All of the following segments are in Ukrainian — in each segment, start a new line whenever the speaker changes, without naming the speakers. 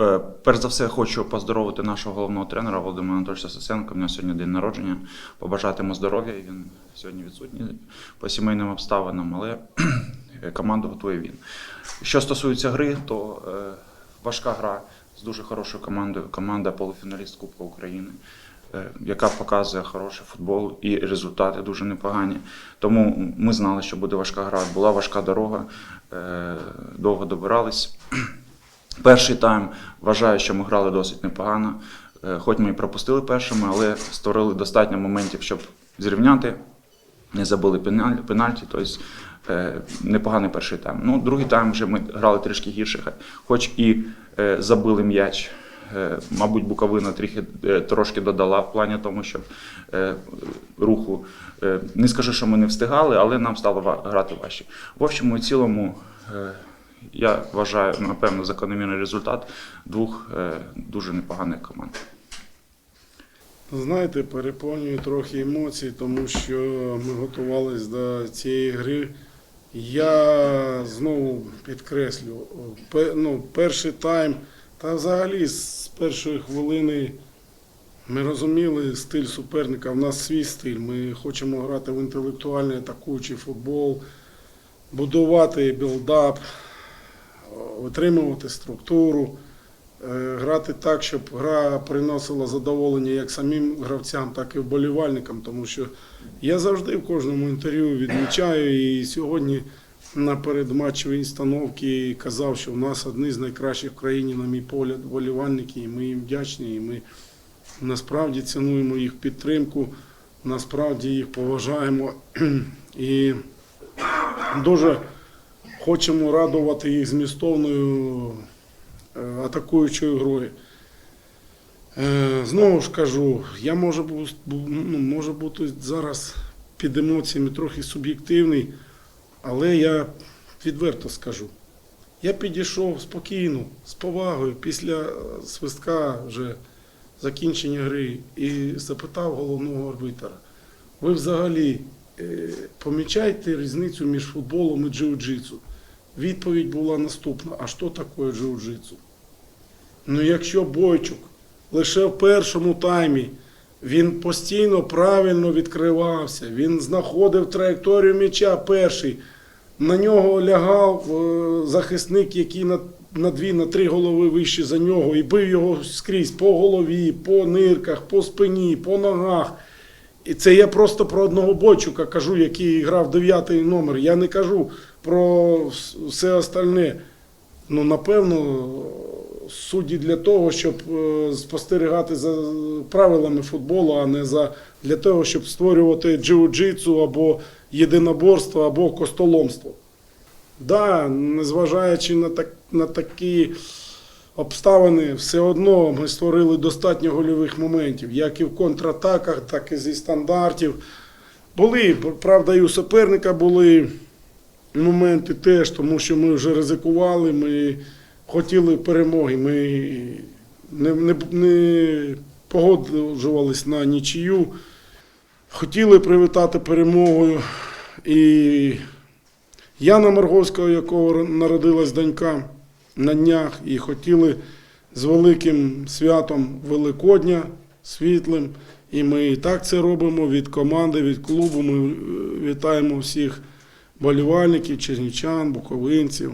Е, Перш за все, хочу поздоровити нашого головного тренера Володимира Анатольовича Сосенка. У нього сьогодні день народження. Побажати йому здоров'я. Він сьогодні відсутній по сімейним обставинам, але команду готує він. Що стосується гри, то е, важка гра з дуже хорошою командою. Команда полуфіналіст Кубка України. е, Яка показує хороший футбол і результати дуже непогані. Тому ми знали, що буде важка гра. Була важка дорога, довго добирались. Перший тайм вважаю, що ми грали досить непогано. Е, Хоч ми і пропустили першими, але створили достатньо моментів, щоб зрівняти. Не забули пенальті, тобто е, непоганий перший тайм. Ну, другий тайм вже ми грали трішки гірше, хоч і е, забили м'яч. Мабуть, Буковина трохи, трошки додала в плані тому, що руху. Не скажу, що ми не встигали, але нам стало грати важче. В общому і цілому, я вважаю, напевно, закономірний результат двох е, дуже непоганих команд.
Знаєте, переповнюю трохи емоцій, тому що ми готувалися до цієї гри. Я знову підкреслю, ну, перший тайм, та взагалі з першої хвилини ми розуміли стиль суперника. В нас свій стиль. Ми хочемо грати в інтелектуальний атакуючий футбол, будувати білдап, витримувати структуру. Е, грати так, щоб гра приносила задоволення як самим гравцям, так і вболівальникам. Тому що я завжди в кожному інтерв'ю відмічаю і сьогодні на передматчевій інстановці казав, що в нас одні з найкращих в країні, на мій погляд, вболівальники, і ми їм вдячні, і ми насправді цінуємо їх підтримку, насправді їх поважаємо і дуже хочемо радувати їх змістовною е, атакуючою грою. Е, Знову ж кажу, я можу, ну, можу бути зараз під емоціями трохи суб'єктивний, але я відверто скажу. Я підійшов спокійно, з повагою після свистка вже закінчення гри і запитав головного арбітра. Ви взагалі е, помічаєте різницю між футболом і джиу-джитсу? Відповідь була наступна: а що таке джиу-джитсу? Ну, якщо Бойчук лише в першому таймі він постійно правильно відкривався, він знаходив траєкторію м'яча перший, на нього лягав е, захисник, який на, на дві, на три голови вище за нього, і бив його скрізь по голові, по нирках, по спині, по ногах. І це я просто про одного Бойчука кажу, який грав дев'ятий номер. Я не кажу про все остальне. Ну, напевно, судді для того, щоб е, спостерігати за правилами футболу, а не за, для того, щоб створювати джиу-джитсу або єдиноборство, або костоломство. Да, незважаючи на, так, на такі обставини, все одно ми створили достатньо гольових моментів, як і в контратаках, так і зі стандартів. Були, правда, і у суперника були моменти теж, тому що ми вже ризикували, ми хотіли перемоги, ми не, не, не погоджувались на нічию, хотіли привітати перемогою. І Яна Марговського, якого народилась донька на днях, і хотіли з великим святом Великодня, світлим. І ми і так це робимо від команди, від клубу. Ми е, вітаємо всіх болівальників, чернівчан, буковинців.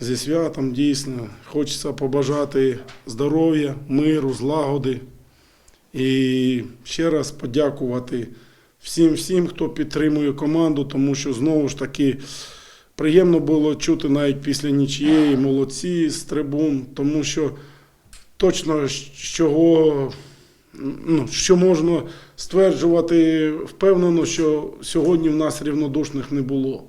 Зі святом дійсно хочеться побажати здоров'я, миру, злагоди. І ще раз подякувати всім, всім, хто підтримує команду, тому що знову ж таки приємно було чути навіть після нічієї молодці з трибун, тому що точно з чого ну, що можна стверджувати впевнено, що сьогодні в нас рівнодушних не було.